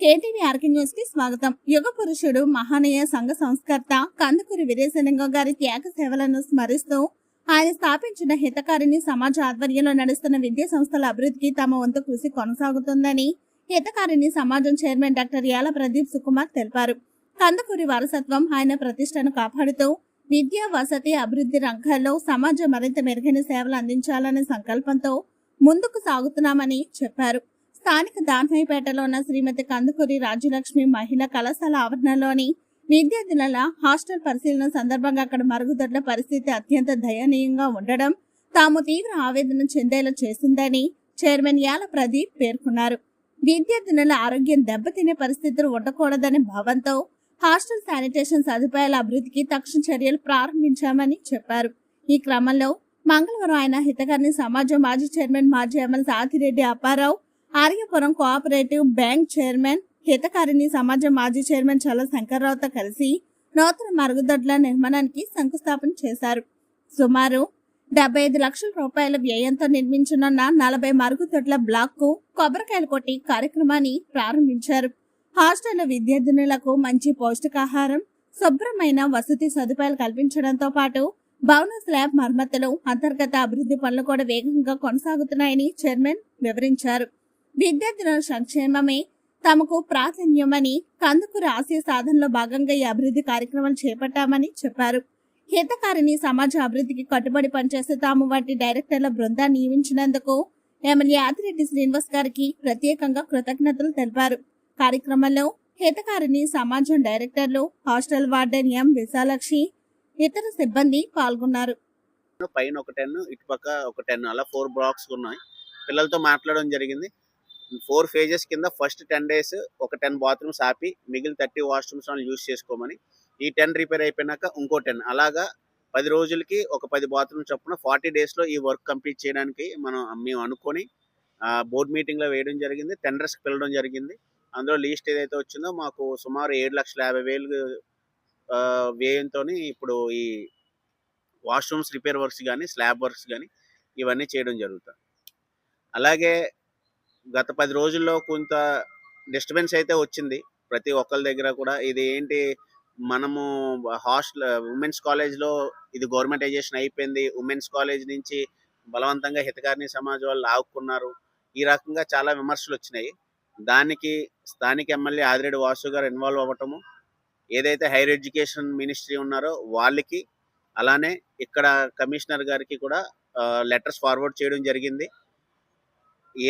KTV ఆర్కి న్యూస్కి స్వాగతం. యుగ పురుషుడు మహానీయ సంఘ సంస్కర్త కందుకూరి వీరేశలింగం గారి త్యాగ సేవలను స్మరిస్తూ ఆయన స్థాపించిన హితకారిణి సమాజ ఆధ్వర్యంలో నడుస్తున్న విద్యా సంస్థల అభివృద్ధికి తమ వంతు కృషి కొనసాగుతుందని హితకారిణి సమాజం చైర్మన్ డాక్టర్ యాల ప్రదీప్ సుకుమార్ తెలిపారు. కందుకూరి వారసత్వం ఆయన ప్రతిష్టను కాపాడుతూ విద్య వసతి అభివృద్ధి రంగాల్లో సమాజం మరింత మెరుగైన సేవలు అందించాలనే సంకల్పంతో ముందుకు సాగుతున్నామని చెప్పారు. స్థానిక దాన్మయ్యపేటలో ఉన్న శ్రీమతి కందుకూరి రాజ్యలక్ష్మి మహిళా కళాశాల ఆవరణలోని విద్యార్థుల హాస్టల్ పరిశీలన సందర్భంగా అక్కడ మరుగుదొడ్ల పరిస్థితి అత్యంత దయనీయంగా ఉండడం తాము తీవ్ర ఆవేదన చెందేలా చేసిందని చైర్మన్ యాల ప్రదీప్ పేర్కొన్నారు. విద్యార్థినుల ఆరోగ్యం దెబ్బతినే పరిస్థితులు ఉండకూడదనే భావంతో హాస్టల్ శానిటేషన్ సదుపాయాల అభివృద్ధికి తక్షణ చర్యలు ప్రారంభించామని చెప్పారు. ఈ క్రమంలో మంగళవారం ఆయన హితకర్ణి సమాజం మాజీ చైర్మన్ మాజీ MLA Sathireddy Apparao Aryapuram cooperative bank chairman Hitakarini సమాజం మాజీ చైర్మన్ చల్ల శంకర్రావుతో కలిసి నూతన మరుగుదొడ్ల నిర్మాణానికి శంకుస్థాపన చేశారు. సుమారు డెబ్బై ఐదు లక్షల రూపాయల వ్యయంతో నిర్మించనున్న నలభై మరుగుదొడ్ల బ్లాక్కు కొబ్బరికాయలు కొట్టి కార్యక్రమాన్ని ప్రారంభించారు. హాస్టల్ విద్యార్థినులకు మంచి పౌష్టికాహారం శుభ్రమైన వసతి సదుపాయాలు కల్పించడంతో పాటు భవన స్లాబ్ మరమ్మతులు అంతర్గత అభివృద్ధి పనులు కూడా వేగంగా కొనసాగుతున్నాయని చైర్మన్ వివరించారు. విద్యార్థుల సంక్షేమమే తమకు ప్రాధాన్యమని కందుకు రాసే సాధనలో భాగంగా ఈ అభివృద్ధి కార్యక్రమాలు చేపట్టామని చెప్పారు. హితకారిని సమాజ అభివృద్ధికి కట్టుబడి పనిచేసే తాము వంటి డైరెక్టర్ల బృందాన్ని నియమించినందుకు ఎమ్మెల్యే ఆదిరెడ్డి శ్రీనివాస్ గారికి ప్రత్యేకంగా కృతజ్ఞతలు తెలిపారు. కార్యక్రమంలో హితకారిని సమాజం డైరెక్టర్లు హాస్టల్ వార్డెన్ ఎం విశాలక్షి ఇతర సిబ్బంది పాల్గొన్నారు. పైన ఒక టెన్ ఇటుపక్క ఒక టెన్ అలా ఫోర్ బ్లాక్స్ ఉన్నాయి. పిల్లలతో మాట్లాడడం జరిగింది. ఫోర్ ఫేజెస్ కింద ఫస్ట్ టెన్ డేస్ ఒక టెన్ బాత్రూమ్స్ ఆపి మిగిలిన థర్టీ వాష్రూమ్స్ యూజ్ చేసుకోమని ఈ టెన్ రిపేర్ అయిపోయినాక ఇంకో టెన్. అలాగా పది రోజులకి ఒక పది బాత్రూమ్ చొప్పున ఫార్టీ డేస్లో ఈ వర్క్ కంప్లీట్ చేయడానికి మనం మేము అనుకొని బోర్డ్ మీటింగ్లో వేయడం జరిగింది టెండర్స్కి పిలవడం జరిగింది. అందులో లీస్ట్ ఏదైతే వచ్చిందో మాకు సుమారు ఏడు లక్షల యాభై వేలు వ్యయంతో ఇప్పుడు ఈ వాష్రూమ్స్ రిపేర్ వర్క్స్ కానీ స్లాబ్ వర్క్స్ కానీ ఇవన్నీ చేయడం జరుగుతుంది. అలాగే గత పది రోజుల్లో కొంత డిస్టర్బెన్స్ అయితే వచ్చింది. ప్రతి ఒక్కరి దగ్గర కూడా ఇది ఏంటి మనము హాస్టల్ ఉమెన్స్ కాలేజ్లో ఇది గవర్నమెంటైజేషన్ అయిపోయింది. ఉమెన్స్ కాలేజ్ నుంచి బలవంతంగా హితకారిణి సమాజ్ వాళ్ళు లాక్కున్నారు. ఈ రకంగా చాలా విమర్శలు వచ్చినాయి. దానికి స్థానిక ఎమ్మెల్యే ఆదిరెడ్డి వాసు గారు ఇన్వాల్వ్ అవ్వటము ఏదైతే హైయర్ ఎడ్యుకేషన్ మినిస్ట్రీ ఉన్నారో వాళ్ళకి అలానే ఇక్కడ కమిషనర్ గారికి కూడా లెటర్స్ ఫార్వర్డ్ చేయడం జరిగింది.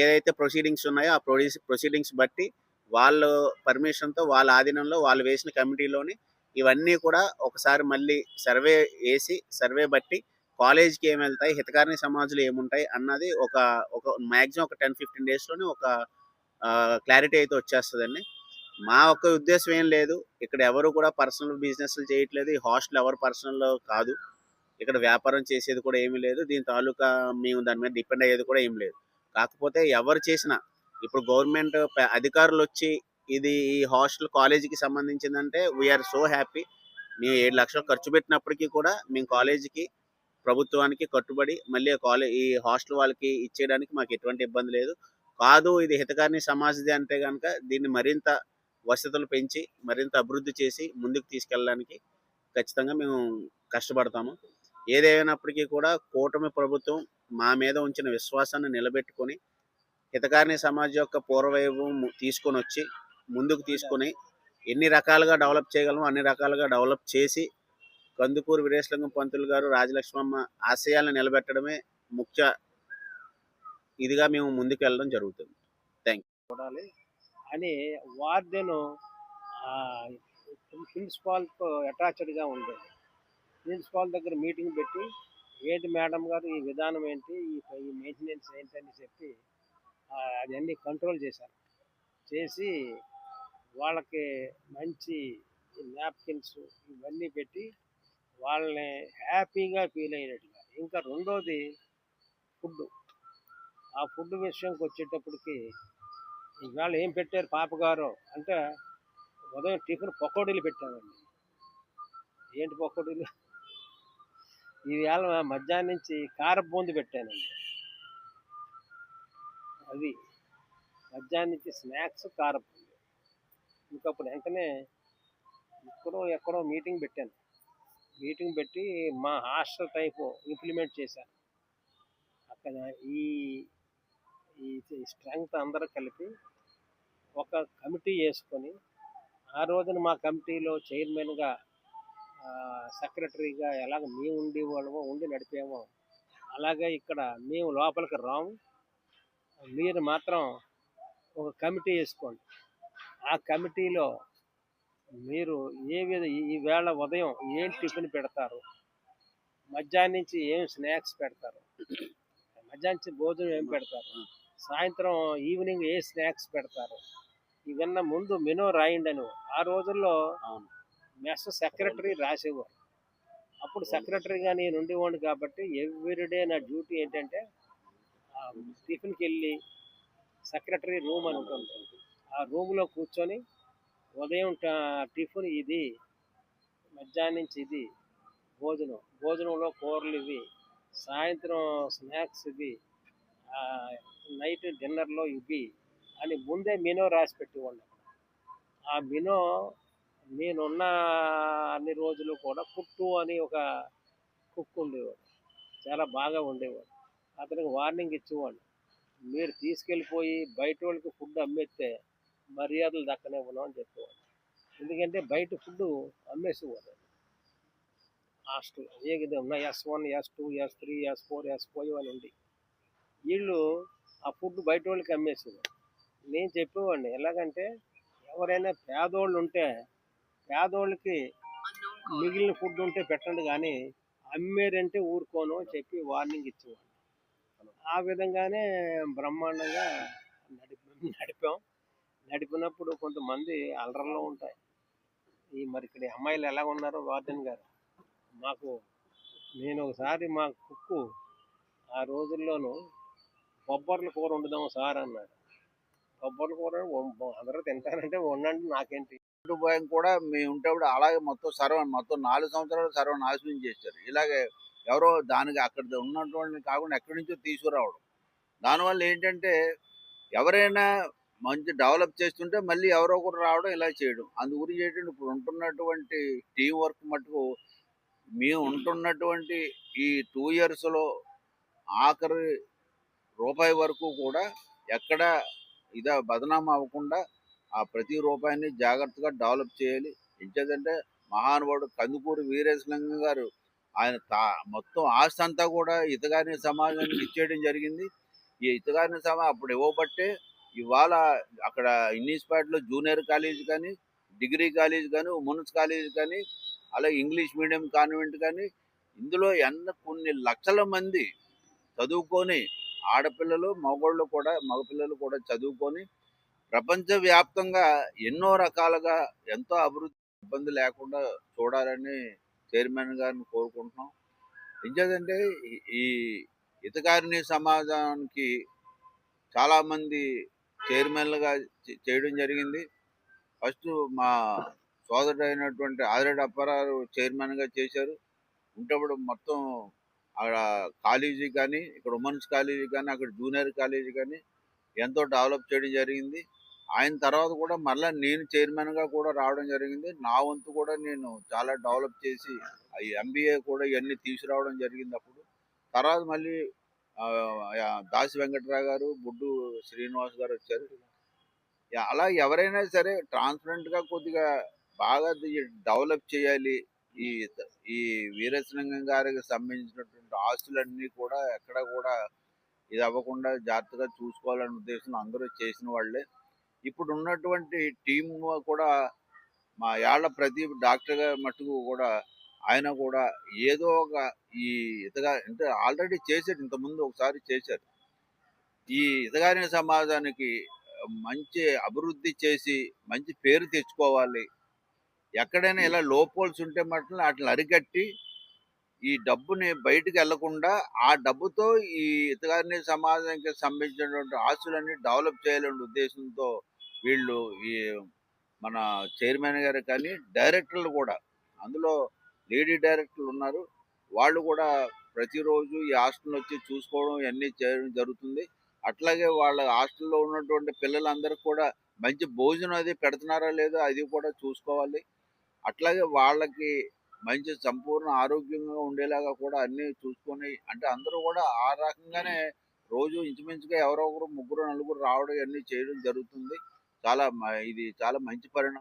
ఏదైతే ప్రొసీడింగ్స్ ఉన్నాయో ఆ ప్రొడీస్ ప్రొసీడింగ్స్ బట్టి వాళ్ళ పర్మిషన్తో వాళ్ళ ఆధీనంలో వాళ్ళు వేసిన కమిటీలోని ఇవన్నీ కూడా ఒకసారి మళ్ళీ సర్వే వేసి సర్వే బట్టి కాలేజ్కి ఏమి వెళ్తాయి హితకారిణి సమాజాలు ఏముంటాయి అన్నది ఒక ఒక మ్యాక్సిమం ఒక టెన్ ఫిఫ్టీన్ డేస్లోనే ఒక క్లారిటీ అయితే వచ్చేస్తుందండి. మా ఒక్క ఉద్దేశం ఏం లేదు ఇక్కడ ఎవరు కూడా పర్సనల్ బిజినెస్లు చేయట్లేదు ఈ హాస్టల్ ఎవరు పర్సనల్ కాదు ఇక్కడ వ్యాపారం చేసేది కూడా ఏమీ లేదు దీని తాలూకా మేము దాని మీద డిపెండ్ అయ్యేది కూడా ఏం లేదు. కాకపోతే ఎవరు చేసినా. ఇప్పుడు గవర్నమెంట్ అధికారులు వచ్చి ఇది ఈ హాస్టల్ కాలేజీకి సంబంధించిందంటే వీఆర్ సో హ్యాపీ మేము ఏడు లక్షలు ఖర్చు పెట్టినప్పటికీ కూడా మేము కాలేజీకి ప్రభుత్వానికి కట్టుబడి మళ్ళీ కాలేజ్ ఈ హాస్టల్ వాళ్ళకి ఇచ్చేయడానికి మాకు ఎటువంటి ఇబ్బంది లేదు. కాదు ఇది హితకారిణి సమాజది అంటే కనుక దీన్ని మరింత వసతులు పెంచి మరింత అభివృద్ధి చేసి ముందుకు తీసుకెళ్ళడానికి ఖచ్చితంగా మేము కష్టపడతాము. ఏదేమైనప్పటికీ కూడా కూటమి ప్రభుత్వం మా మీద ఉంచిన విశ్వాసాన్ని నిలబెట్టుకొని హితకారిణి సమాజ్ యొక్క పూర్వవైభవం తీసుకొని వచ్చి ముందుకు తీసుకొని ఎన్ని రకాలుగా డెవలప్ చేయగలమో అన్ని రకాలుగా డెవలప్ చేసి కందుకూరు వీరేశలింగం పంతులు గారు రాజలక్ష్మమ్మ ఆశయాలను నిలబెట్టడమే ముఖ్య ఇదిగా మేము ముందుకు వెళ్ళడం జరుగుతుంది చూడాలి. అని వార్డెను ప్రిన్సిపాల్తో అటాచ్డ్గా ఉండేది ప్రిన్సిపాల్ దగ్గర మీటింగ్ పెట్టి ఏంటి మేడం గారు ఈ విధానం ఏంటి ఈ మెయింటెనెన్స్ ఏంటని చెప్పి అది అవన్నీ కంట్రోల్ చేశారు. చేసి వాళ్ళకి మంచి నాప్కిన్స్ ఇవన్నీ పెట్టి వాళ్ళని హ్యాపీగా ఫీల్ అయినట్టుగా. ఇంకా రెండోది ఫుడ్ ఆ ఫుడ్ విషయంకి వచ్చేటప్పటికి ఈవేళ ఏం పెట్టారు పాపగారు అంటే ఉదయం టిఫిన్ పకోడీలు పెట్టామండి. ఏంటి పకోడీలు? ఈవేళ మధ్యాహ్నం నుంచి కారబూంది పెట్టానండి. అది మధ్యాహ్నం నుంచి స్నాక్స్ కారబూంది ఇంకప్పుడు వెంటనే ఎక్కడో ఎక్కడో మీటింగ్ పెట్టాను. మీటింగ్ పెట్టి మా హాస్టల్ టైపు ఇంప్లిమెంట్ చేశాను అక్కడ ఈ ఈ స్ట్రెంగ్త్ అందరూ కలిపి ఒక కమిటీ వేసుకొని ఆ రోజున మా కమిటీలో చైర్మన్గా సెక్రటరీగా ఎలాగ మేము ఉండేవాళ్ళమో ఉండి నడిపామో అలాగే ఇక్కడ మేము లోపలికి రాము. మీరు మాత్రం ఒక కమిటీ వేసుకోండి. ఆ కమిటీలో మీరు ఏ విధ ఈ వేళ ఉదయం ఏం టిఫిన్ పెడతారు? మధ్యాహ్నం నుంచి ఏం స్నాక్స్ పెడతారు? మధ్యాహ్నం నుంచి భోజనం ఏం పెడతారు? సాయంత్రం ఈవినింగ్ ఏ స్నాక్స్ పెడతారు? ఇవన్న ముందు మెనూ రాయండి అని. ఆ రోజుల్లో మెస్ సెక్రటరీ రాసేవారు. అప్పుడు సెక్రటరీగా నేను ఉండేవాడిని కాబట్టి ఎవ్రీడే నా డ్యూటీ ఏంటంటే టిఫిన్కి వెళ్ళి సెక్రటరీ రూమ్ అని ఉంటుంది. ఆ రూమ్లో కూర్చొని ఉదయం ట- టిఫిన్ ఇది మధ్యాహ్నం నుంచి ఇది భోజనం భోజనంలో కూరలు ఇవి సాయంత్రం స్నాక్స్ ఇవి నైట్ డిన్నర్లో ఇవి అని ముందే మినో రాసి పెట్టేవాడిని. ఆ మినో నేనున్న అన్ని రోజులు కూడా కుట్టు అని ఒక కుక్ ఉండేవాడు. చాలా బాగా ఉండేవాడు. అతనికి వార్నింగ్ ఇచ్చేవాడు మీరు తీసుకెళ్ళిపోయి బయట వాళ్ళకి ఫుడ్ అమ్మేస్తే మర్యాదలు దక్కనివ్వను అని చెప్పేవాడు ఎందుకంటే బయట ఫుడ్ అమ్మేసేవాడు. హాస్టల్ ఏ విధంగా ఉన్న S one S two S three S four S five అని ఉంది వీళ్ళు ఆ ఫుడ్ బయట వాళ్ళకి అమ్మేసేవారు. నేను చెప్పేవాడిని ఎలాగంటే ఎవరైనా పేదోళ్ళు ఉంటే పేదోళ్ళకి మిగిలిన ఫుడ్ ఉంటే పెట్టండి కానీ అమ్మేరంటే ఊరుకోను అని చెప్పి వార్నింగ్ ఇచ్చేవాడు ఆ విధంగానే బ్రహ్మాండంగా నడిపి నడిపాం. నడిపినప్పుడు కొంతమంది అలరల్లో ఉంటాయి. ఈ మరి ఇక్కడ అమ్మాయిలు ఎలా ఉన్నారో వార్డెన్ గారు. మాకు నేను ఒకసారి మా కుక్కు ఆ రోజుల్లోనూ బొబ్బర్ల కూర వండుదాం సార్ అన్నాడు. బొబ్బర్ల కూర అందరూ తింటారంటే వండండి నాకేంటి? భయం కూడా మేము ఉంటేప్పుడు అలాగే మొత్తం సర్వం మొత్తం నాలుగు సంవత్సరాలు సర్వం నాశనం చేశారు. ఇలాగే ఎవరో దానికి అక్కడ ఉన్నటువంటి కాకుండా ఎక్కడి నుంచో తీసుకురావడం. దానివల్ల ఏంటంటే ఎవరైనా మంచి డెవలప్ చేస్తుంటే మళ్ళీ ఎవరో ఒకరు రావడం ఇలా చేయడం. అందు గురించి ఏంటంటే ఇప్పుడు ఉంటున్నటువంటి టీం వర్క్ మటుకు మేము ఉంటున్నటువంటి ఈ టూ ఇయర్స్లో ఆఖరి రూపాయి వరకు కూడా ఎక్కడ ఇదా బదనామా అవ్వకుండా ఆ ప్రతి రూపాయిని జాగ్రత్తగా డెవలప్ చేయాలి. ఎంచేదంటే మహానుభావుడు కందుకూరు వీరేశలింగం గారు ఆయన తా మొత్తం ఆస్తి అంతా కూడా ఇతగాని సమాజానికి ఇచ్చేయడం జరిగింది. ఈ ఇతగాని సమా అప్పుడు ఇవ్వబట్టే ఇవాళ అక్కడ ఇన్నిస్పాట్లో జూనియర్ కాలేజ్ కానీ డిగ్రీ కాలేజ్ కానీ ఉమెన్స్ కాలేజ్ కానీ అలాగే ఇంగ్లీష్ మీడియం కాన్వెంట్ కానీ ఇందులో ఎన్న కొన్ని లక్షల మంది చదువుకొని ఆడపిల్లలు మగవాళ్ళు కూడా మగపిల్లలు కూడా చదువుకొని ప్రపంచవ్యాప్తంగా ఎన్నో రకాలుగా ఎంతో అభివృద్ధి ఇబ్బంది లేకుండా చూడాలని చైర్మన్ గారిని కోరుకుంటున్నాం. ఇంకేదంటే ఈ- ఈ హితకారిణి సమాజానికి చాలామంది చైర్మన్లుగా చేయడం జరిగింది. ఫస్ట్ మా సోదరుడు అయినటువంటి ఆదిరెడ్డి అప్పారావు చైర్మన్గా చేశారు. ఉంటప్పుడు మొత్తం అక్కడ కాలేజీ కానీ ఇక్కడ ఉమెన్స్ కాలేజీ కానీ అక్కడ జూనియర్ కాలేజీ కానీ ఎంతో డెవలప్ చేయడం జరిగింది. ఆయన తర్వాత కూడా మళ్ళీ నేను చైర్మన్గా కూడా రావడం జరిగింది. నా వంతు కూడా నేను చాలా డెవలప్ చేసి ఎంబీఏ కూడా ఇవన్నీ తీసుకురావడం జరిగింది అప్పుడు. తర్వాత మళ్ళీ దాసి వెంకట్రావు గారు బుడ్డు శ్రీనివాస్ గారు వచ్చారు. అలా ఎవరైనా సరే ట్రాన్స్పరెంట్గా కొద్దిగా బాగా డెవలప్ చేయాలి. ఈ ఈ వీరేశలింగం గారికి సంబంధించినటువంటి ఆస్తులన్నీ కూడా ఎక్కడ కూడా ఇది అవ్వకుండా జాగ్రత్తగా చూసుకోవాలనే ఉద్దేశంలో అందరూ చేసిన వాళ్ళే. ఇప్పుడు ఉన్నటువంటి టీం కూడా మా యాళ్ళ ప్రదీప్ డాక్టర్ గారు మట్టుకు కూడా ఆయన కూడా ఏదో ఒక ఈ ఇతగా అంటే ఆల్రెడీ చేశారు ఇంతకుముందు ఒకసారి చేశారు. ఈ ఇతగాని సమాజానికి మంచి అభివృద్ధి చేసి మంచి పేరు తెచ్చుకోవాలి. ఎక్కడైనా ఇలా లోపోల్స్ ఉంటే మట్ల వాటిని అరికట్టి ఈ డబ్బుని బయటికి వెళ్ళకుండా ఆ డబ్బుతో ఈ ఇతగారిని సమాజానికి సంబంధించినటువంటి ఆస్తులన్నీ డెవలప్ చేయాలనే ఉద్దేశంతో వీళ్ళు ఈ మన చైర్మన్ గారు కానీ డైరెక్టర్లు కూడా అందులో లేడీ డైరెక్టర్లు ఉన్నారు. వాళ్ళు కూడా ప్రతిరోజు ఈ హాస్టల్ వచ్చి చూసుకోవడం ఇవన్నీ చేయడం జరుగుతుంది. అట్లాగే వాళ్ళ హాస్టల్లో ఉన్నటువంటి పిల్లలందరికీ కూడా మంచి భోజనం అది పెడుతున్నారా లేదో అది కూడా చూసుకోవాలి. అట్లాగే వాళ్ళకి మంచి సంపూర్ణ ఆరోగ్యంగా ఉండేలాగా కూడా అన్నీ చూసుకొని అంటే అందరూ కూడా ఆ రకంగానే రోజు ఇంచుమించుగా ఎవరో ఒకరు ముగ్గురు నలుగురు రావడం ఇవన్నీ చేయడం జరుగుతుంది. చాలా మ- ఇది చాలా మంచి పరిణామం